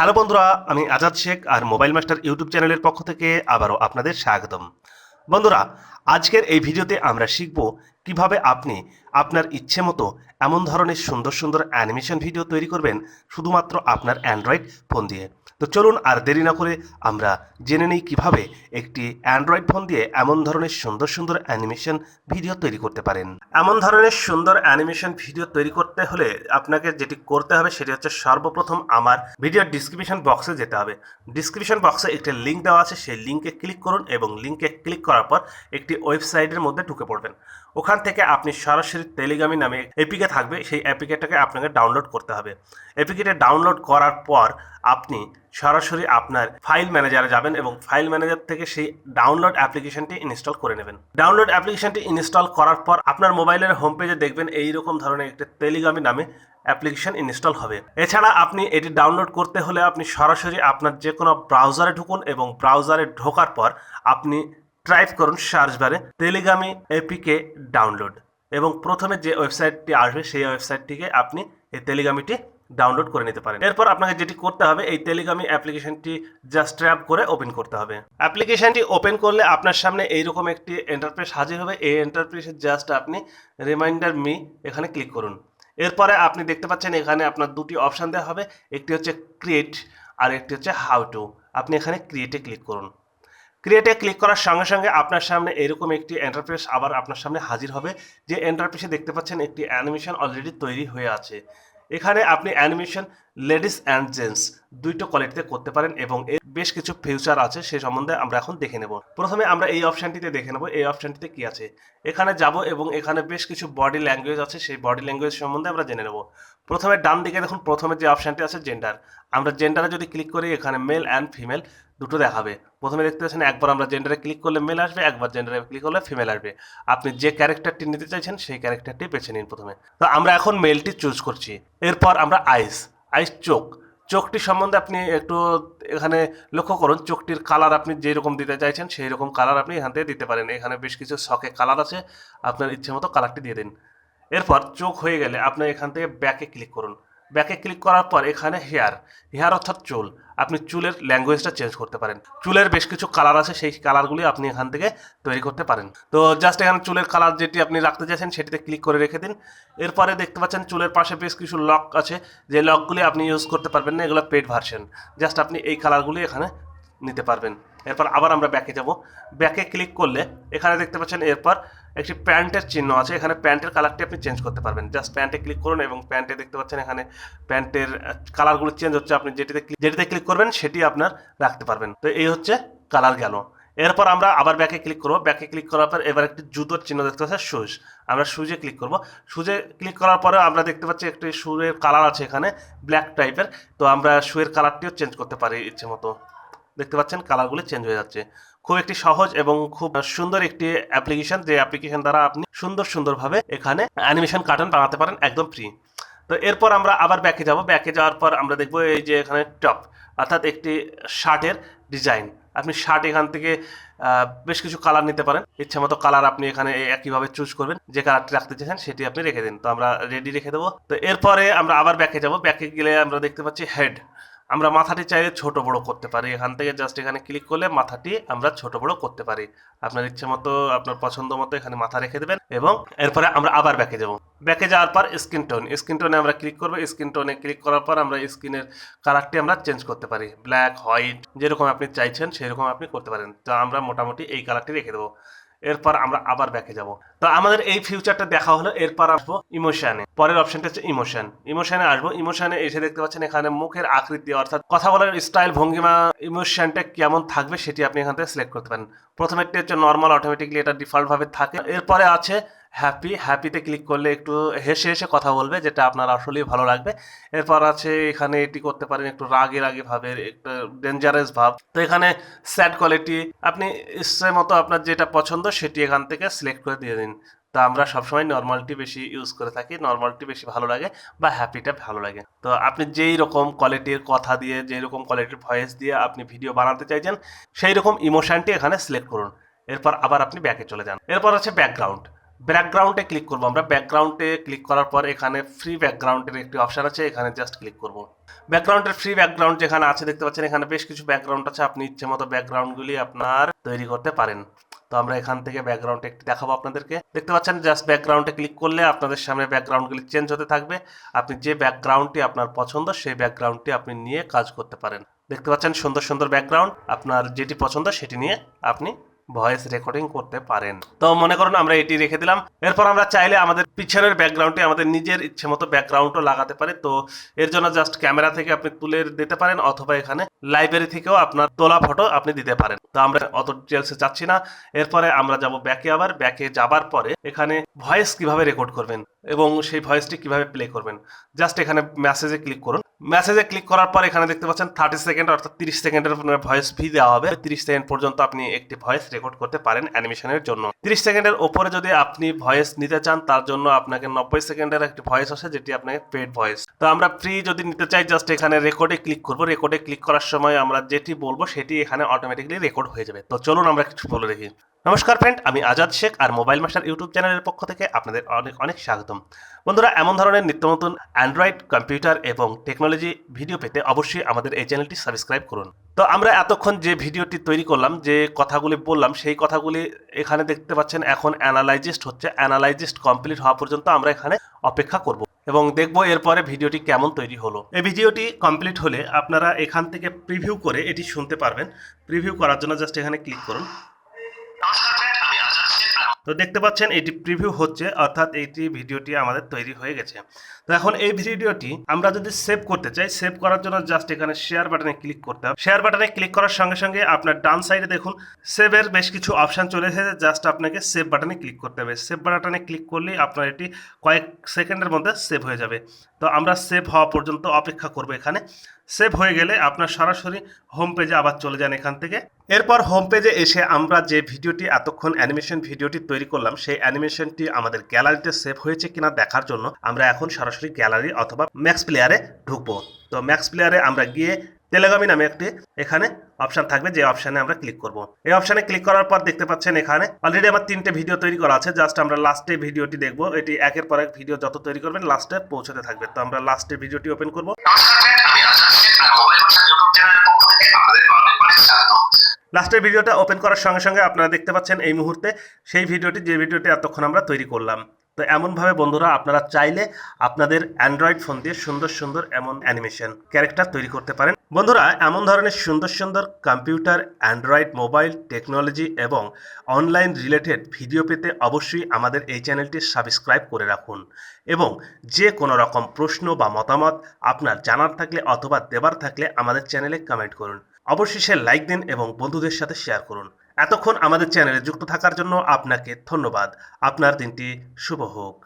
Hello বন্ধুরা, আমি আজাদ শেখ আর মোবাইল মাস্টার ইউটিউব চ্যানেলের পক্ষ থেকে আবারও আপনাদের স্বাগতম। বন্ধুরা, আজকের এই ভিডিওতে আমরা শিখব কীভাবে আপনি আপনার ইচ্ছে মতো এমন ধরনের সুন্দর সুন্দর অ্যানিমেশন ভিডিও তৈরি করবেন, শুধুমাত্র আপনার অ্যান্ড্রয়েড ফোন দিয়ে। তো চলুন আর দেরি না করে আমরা জেনে নিই কীভাবে একটি অ্যান্ড্রয়েড ফোন দিয়ে এমন ধরনের সুন্দর সুন্দর অ্যানিমেশন ভিডিও তৈরি করতে পারেন। এমন ধরনের সুন্দর অ্যানিমেশন ভিডিও তৈরি করতে হলে আপনাকে যেটি করতে হবে সেটি হচ্ছে সর্বপ্রথম আমার ভিডিওর ডিসক্রিপশন বক্সে যেতে হবে। ডিসক্রিপশন বক্সে একটি লিঙ্ক দেওয়া আছে, সেই লিঙ্কে ক্লিক করুন এবং লিঙ্কে ক্লিক করার পর একটি ওয়েবসাইটের মধ্যে ঢুকে পড়বেন। ওখান থেকে আপনি সরাসরি তেলিগামি নামে এপিকে থাকবে, সেই অ্যাপিকেটাকে আপনাকে ডাউনলোড করতে হবে। এপিকেটে ডাউনলোড করার পর আপনি সরাসরি আপনার ফাইল ম্যানেজারে যাবেন এবং ফাইল ম্যানেজার থেকে সেই ডাউনলোড অ্যাপ্লিকেশনটি ইনস্টল করে নেবেন। ডাউনলোড অ্যাপ্লিকেশনটি ইনস্টল করার পর আপনার মোবাইলের হোম পেজে দেখবেন এইরকম ধরনের একটি তেলিগামি নামে অ্যাপ্লিকেশন ইনস্টল হবে। এছাড়া আপনি এটি ডাউনলোড করতে হলে আপনি সরাসরি আপনার যে কোনো ব্রাউজারে ঢুকুন এবং ব্রাউজারে ঢোকার পর আপনি টাইপ করুন সার্চ বারে তেলিগামি এপিকে ডাউনলোড এবং প্রথমে যে ওয়েবসাইটটি আসবে সেই ওয়েবসাইটটিকে আপনি এই তেলিগামিটি ডাউনলোড করে নিতে পারেন। এরপর আপনাকে যেটি করতে হবে, এই তেলিগামি অ্যাপ্লিকেশনটি জাস্ট ট্র্যাপ করে ওপেন করতে হবে। অ্যাপ্লিকেশনটি ওপেন করলে আপনার সামনে এইরকম একটি এন্টারপ্রেস হাজির হবে। এই এন্টারপ্রেসে জাস্ট আপনি রিমাইন্ডার মি এখানে ক্লিক করুন। এরপরে আপনি দেখতে পাচ্ছেন এখানে আপনার দুটি অপশান দেওয়া হবে, একটি হচ্ছে ক্রিয়েট আর একটি হচ্ছে হাউ টু আপনি এখানে ক্রিয়েটে ক্লিক করুন। ক্রিয়েটে ক্লিক করার সঙ্গে সঙ্গে আপনার সামনে এরকম একটি এন্টারপ্রেস আবার আপনার সামনে হাজির হবে। যে এন্টারপ্রেসে দেখতে পাচ্ছেন একটি অ্যানিমেশন অলরেডি তৈরি হয়ে আছে। এখানে আপনি অ্যানিমেশন লেডিস অ্যান্ড জেন্টস দুইটো কোয়ালিটিতে করতে পারেন এবং বেশ কিছু ফিউচার আছে, সে সম্বন্ধে আমরা এখন দেখে নেব। প্রথমে আমরা এই অপশানটিতে দেখে নেব, এই অপশানটিতে কি আছে? এখানে যাব এবং এখানে বেশ কিছু বডি ল্যাঙ্গুয়েজ আছে, সেই বডি ল্যাঙ্গুয়েজ সম্বন্ধে আমরা জেনে নেব। প্রথমে ডান দিকে দেখুন, প্রথমে যে অপশানটি আছে জেন্ডার আমরা জেন্ডারে যদি ক্লিক করি, এখানে মেল অ্যান্ড ফিমেল দুটো দেখাবে। প্রথমে দেখতে পাচ্ছেন, একবার আমরা জেন্ডারে ক্লিক করলে মেল আসবে, একবার জেন্ডারে ক্লিক করলে ফিমেল আসবে। আপনি যে ক্যারেক্টারটি নিতে চাইছেন, সেই ক্যারেক্টারটি বেছে নিন প্রথমে। তো আমরা এখন মেলটি চুজ করছি। এরপর আমরা আইস আইস চোখ। চোখটি সম্বন্ধে আপনি একটু এখানে লক্ষ্য করুন, চোখটির কালার আপনি যেরকম দিতে চাইছেন সেই রকম কালার আপনি এখান থেকে দিতে পারেন। এখানে বেশ কিছু শখে কালার আছে। আপনার ইচ্ছে মতো কালারটি দিয়ে দিন। এরপর চোখ হয়ে গেলে আপনি এখান থেকে ব্যাকে ক্লিক করুন। ব্যাকে ক্লিক করার পর এখানে হেয়ার। হেয়ার অর্থাৎ চুল। আপনি চুলের ল্যাঙ্গুয়েজটা চেঞ্জ করতে পারেন। চুলের বেশ কিছু কালার আছে, সেই কালারগুলি আপনি এখান থেকে তৈরি করতে পারেন। তো জাস্ট এখানে চুলের কালার যেটি আপনি রাখতে চাইছেন, সেটিতে ক্লিক করে রেখে দিন। এরপরে দেখতে পাচ্ছেন চুলের পাশে বেশ কিছু লক আছে। যে লকগুলি আপনি ইউজ করতে পারবেন না, এগুলো পেড ভার্সন জাস্ট আপনি এই কালারগুলি এখানে নিতে পারবেন। এরপর আবার আমরা ব্যাকে যাব। ব্যাকে ক্লিক করলে এখানে দেখতে পাচ্ছেন এরপর একটি প্যান্টের চিহ্ন আছে। এখানে প্যান্টের কালারটি আপনি চেঞ্জ করতে পারবেন। জাস্ট প্যান্টে ক্লিক করুন এবং প্যান্টে দেখতে পাচ্ছেন এখানে প্যান্টের কালারগুলো চেঞ্জ হচ্ছে। আপনি যেটিতে যেটিতে ক্লিক করবেন সেটি আপনার রাখতে পারবেন। তো এই হচ্ছে কালার গেল। এরপর আমরা আবার ব্যাকে ক্লিক করব। ব্যাকে ক্লিক করার পর এবার একটি জুতোর চিহ্ন দেখতে পাচ্ছি শুজ আমরা শুজে ক্লিক করব। শুজে ক্লিক করার পরে আমরা দেখতে পাচ্ছি একটি শুয়ের কালার আছে এখানে ব্ল্যাক টাইপের তো আমরা শুয়ের কালারটিও চেঞ্জ করতে পারি ইচ্ছে মতো। দেখতে পাচ্ছেন কালারগুলি চেঞ্জ হয়ে যাচ্ছে। খুব একটি সহজ এবং খুব সুন্দর একটি অ্যাপ্লিকেশন যে অ্যাপ্লিকেশন দ্বারা আপনি সুন্দর সুন্দরভাবে এখানে অ্যানিমেশন কার্টুন বানাতে পারেন একদম ফ্রি তো এরপর আমরা আবার ব্যাকে যাব। ব্যাকে যাওয়ার পর আমরা দেখব এই যে এখানে টপ অর্থাৎ একটি শার্টের ডিজাইন আপনি শার্ট এখান থেকে বেশ কিছু কালার নিতে পারেন। ইচ্ছা মতো কালার আপনি এখানে একইভাবে চুজ করবেন। যে কালারটি রাখতে চাইছেন সেটি আপনি রেখে দিন। তো আমরা রেডি রেখে দেবো। তো এরপরে আমরা আবার ব্যাকে যাব। ব্যাকে গেলে আমরা দেখতে পাচ্ছি হেড আমরা মাথাটি চাইলে ছোট বড় করতে পারি। এখান থেকে জাস্ট এখানে ক্লিক করলে মাথাটি আমরা ছোট বড় করতে পারি। আপনার ইচ্ছে মতো, আপনার পছন্দ মতো এখানে মাথা রেখে দেবেন এবং এরপরে আমরা আবার ব্যাকে যাব। ব্যাকে যাওয়ার পর স্কিন টোন স্কিন টোনে আমরা ক্লিক করব। স্কিন টোনে ক্লিক করার পর আমরা স্কিনের কালারটি আমরা চেঞ্জ করতে পারি। ব্ল্যাক হোয়াইট যেরকম আপনি চাইছেন, সেরকম আপনি করতে পারেন। তো আমরা মোটামুটি এই কালারটি রেখে দেবো। এরপর আমরা আবার ব্যাকে যাব। তো আমাদের এই ফিউচারটা দেখা হলো, এরপর আসব ইমোশনে পরের অপশনটা হচ্ছে ইমোশন ইমোশনে আসব ইমোশনে এসে দেখতে পাচ্ছেন এখানে মুখের আকৃতি, অর্থাৎ কথা বলার স্টাইল ভঙ্গিমা ইমোশনটা কেমন থাকবে সেটি আপনি এখান থেকে সিলেক্ট করতে পারেন। প্রথমেরটি হচ্ছে নর্মাল অটোমেটিকলি এটা ডিফল্টভাবে থাকে। এরপরে আছে হ্যাপি হ্যাপিতে ক্লিক করলে একটু হেসে হেসে কথা বলবে, যেটা আপনার আসলেই ভালো লাগবে। এরপর আছে, এখানে এটি করতে পারেন একটু রাগে রাগে ভাবের, একটু ডেঞ্জারাস ভাব। তো এখানে স্যাড কোয়ালিটি আপনি ইচ্ছে মতো আপনার যেটা পছন্দ সেটি এখান থেকে সিলেক্ট করে দিয়ে দিন। তো আমরা সবসময় নর্মালটি বেশি ইউজ করে থাকি নর্মালটি বেশি ভালো লাগে বা হ্যাপিটা ভালো লাগে। তো আপনি যেই রকম কোয়ালিটির কথা দিয়ে, যেই রকম কোয়ালিটির ভয়েস দিয়ে আপনি ভিডিও বানাতে চাইছেন, সেই রকম ইমোশানটি এখানে সিলেক্ট করুন। এরপর আবার আপনি ব্যাকে চলে যান। এরপর আছে ব্যাকগ্রাউন্ড ব্যাকগ্রাউন্ডে ক্লিক করব। আমরা ব্যাকগ্রাউন্ডে ক্লিক করার পর এখানে ফ্রি ব্যাকগ্রাউন্ডের একটি অপশন আছে, এখানে জাস্ট ক্লিক করব। ব্যাকগ্রাউন্ডের ফ্রি ব্যাকগ্রাউন্ড যেখানে আছে, দেখতে পাচ্ছেন এখানে বেশ কিছু ব্যাকগ্রাউন্ড আছে। আপনি ইচ্ছে মতো ব্যাকগ্রাউন্ডগুলি আপনার তৈরি করতে পারেন। তো আমরা এখান থেকে ব্যাকগ্রাউন্ড একটি দেখাবো আপনাদেরকে। দেখতে পাচ্ছেন জাস্ট ব্যাকগ্রাউন্ডে ক্লিক করলে আপনাদের সামনে ব্যাকগ্রাউন্ডগুলি চেঞ্জ হতে থাকবে। আপনি যে ব্যাকগ্রাউন্ডটি আপনার পছন্দ, সেই ব্যাকগ্রাউন্ডটি আপনি নিয়ে কাজ করতে পারেন। দেখতে পাচ্ছেন, সুন্দর সুন্দর ব্যাকগ্রাউন্ড আপনার যেটি পছন্দ, সেটি নিয়ে আপনি ভয়েস রেকর্ডিং করতে পারেন। তো মনে করুন আমরা এটি রেখে দিলাম। এরপর আমরা চাইলে আমাদের পিছনের ব্যাকগ্রাউন্ডে আমাদের নিজের ইচ্ছে মতো ব্যাকগ্রাউন্ডও লাগাতে পারি। তো এর জন্য জাস্ট ক্যামেরা থেকে আপনি তুলে দিতে পারেন অথবা এখানে লাইব্রেরি থেকেও আপনার তোলা ফটো আপনি দিতে পারেন। তো আমরা অত ডিটেলসে যাচ্ছি না। এরপরে আমরা যাব ব্যাকে আবার। ব্যাকে যাবার পরে এখানে ভয়েস কীভাবে রেকর্ড করবেন? এবং সেই ভয়েসটি কীভাবে প্লে করবেন। জাস্ট এখানে মেসেজে ক্লিক করুন। মেসেজে ক্লিক করার পর এখানে দেখতে পাচ্ছেন থার্টি সেকেন্ড অর্থাৎ তিরিশ সেকেন্ডের ভয়েস ফি দেওয়া হবে। তিরিশ সেকেন্ড পর্যন্ত আপনি একটি ভয়েস রেকর্ড করতে পারেন অ্যানিমেশনের জন্য। তিরিশ সেকেন্ডের ওপরে যদি আপনি ভয়েস নিতে চান, তার জন্য আপনাকে নব্বই সেকেন্ডের একটি ভয়েস আছে, যেটি আপনাকে পেড ভয়েস তো আমরা ফ্রি যদি নিতে চাই জাস্ট এখানে রেকর্ডে ক্লিক করব। রেকর্ডে ক্লিক করার সময় আমরা যেটি বলব, সেটি এখানে অটোমেটিকলি রেকর্ড হয়ে যাবে। তো চলুন আমরা কিছু বলে দেখি। নমস্কার ফ্রেন্ড আমি আজাদ শেখ আর মোবাইল মাস্টার ইউটিউব চ্যানেলের পক্ষ থেকে আপনাদের অনেক অনেক স্বাগতম। বন্ধুরা, এমন ধরনের নিত্য নতুন অ্যান্ড্রয়েড কম্পিউটার এবং টেকনোলজি ভিডিও পেতে অবশ্যই আমাদের এই চ্যানেলটি সাবস্ক্রাইব করুন। তো আমরা এতক্ষণ যে ভিডিওটি তৈরি করলাম, যে কথাগুলি বললাম, সেই কথাগুলি এখানে দেখতে পাচ্ছেন, এখন অ্যানালাইজিস্ট হচ্ছে। অ্যানালাইজিস্ট কমপ্লিট হওয়া পর্যন্ত আমরা এখানে অপেক্ষা করব এবং দেখব এরপরে ভিডিওটি কেমন তৈরি হলো। এই ভিডিওটি কমপ্লিট হলে আপনারা এখান থেকে প্রিভিউ করে এটি শুনতে পারবেন। প্রিভিউ করার জন্য জাস্ট এখানে ক্লিক করুন। তো দেখতে পাচ্ছেন, এটি প্রিভিউ হচ্ছে, অর্থাৎ এইটি ভিডিওটি আমাদের তৈরি হয়ে গেছে। তো এখন এই ভিডিওটি আমরা যদি সেভ করতে চাই সেভ করার জন্য জাস্ট এখানে শেয়ার বাটনে ক্লিক করতে হবে। শেয়ার বাটনে ক্লিক করার সঙ্গে সঙ্গে আপনার ডান সাইডে দেখুন সেভের বেশ কিছু অপশন চলে এসেছে জাস্ট আপনাকে সেভ বাটনে ক্লিক করতে হবে। সেভ বাটনে ক্লিক করলেই আপনার এটি কয়েক সেকেন্ডের মধ্যে সেভ হয়ে যাবে। তো আমরা সেভ হওয়া পর্যন্ত অপেক্ষা করব এখানে। সেভ হয়ে গেলে আপনার সরাসরি হোম পেজে আবার চলে যান এখান থেকে। এরপর হোম পেজে এসে আমরা যে ভিডিওটি, এতক্ষণ অ্যানিমেশন ভিডিওটি তৈরি করলাম, সেই অ্যানিমেশনটি আমাদের গ্যালারিতে সেভ হয়েছে কিনা দেখার জন্য আমরা এখন সরাসরি গ্যালারি অথবা ম্যাক্স প্লেয়ারে ঢুকবো। তো ম্যাক্স প্লেয়ারে আমরা গিয়ে তেলেগামি নামে একটি এখানে অপশন থাকবে, যে অপশানে আমরা ক্লিক করব। এই অপশানে ক্লিক করার পর দেখতে পাচ্ছেন এখানে অলরেডি আমার তিনটে ভিডিও তৈরি করা আছে। জাস্ট আমরা লাস্টে ভিডিওটি দেখব। এটি একের পর এক ভিডিও যত তৈরি করবেন লাস্টে পৌঁছতে থাকবে। তো আমরা লাস্টে ভিডিওটি ওপেন করব। লাস্টের ভিডিওটা ওপেন করার সঙ্গে সঙ্গে আপনারা দেখতে পাচ্ছেন এই মুহূর্তে, সেই ভিডিওটি যে ভিডিওটি এতক্ষণ আমরা তৈরি করলাম। তো এমনভাবে বন্ধুরা, আপনারা চাইলে আপনাদের অ্যান্ড্রয়েড ফোন দিয়ে সুন্দর সুন্দর এমন অ্যানিমেশন ক্যারেক্টার তৈরি করতে পারেন। বন্ধুরা, এমন ধরনের সুন্দর সুন্দর কম্পিউটার অ্যান্ড্রয়েড মোবাইল টেকনোলজি এবং অনলাইন রিলেটেড ভিডিও পেতে অবশ্যই আমাদের এই চ্যানেলটি সাবস্ক্রাইব করে রাখুন এবং যে কোনো রকম প্রশ্ন বা মতামত আপনার জানার থাকলে অথবা দেবার থাকলে আমাদের চ্যানেলে কমেন্ট করুন। অবশ্যই সে লাইক দিন এবং বন্ধুদের সাথে শেয়ার করুন। এতক্ষণ আমাদের চ্যানেলে যুক্ত থাকার জন্য আপনাকে ধন্যবাদ। আপনার দিনটি শুভ হোক।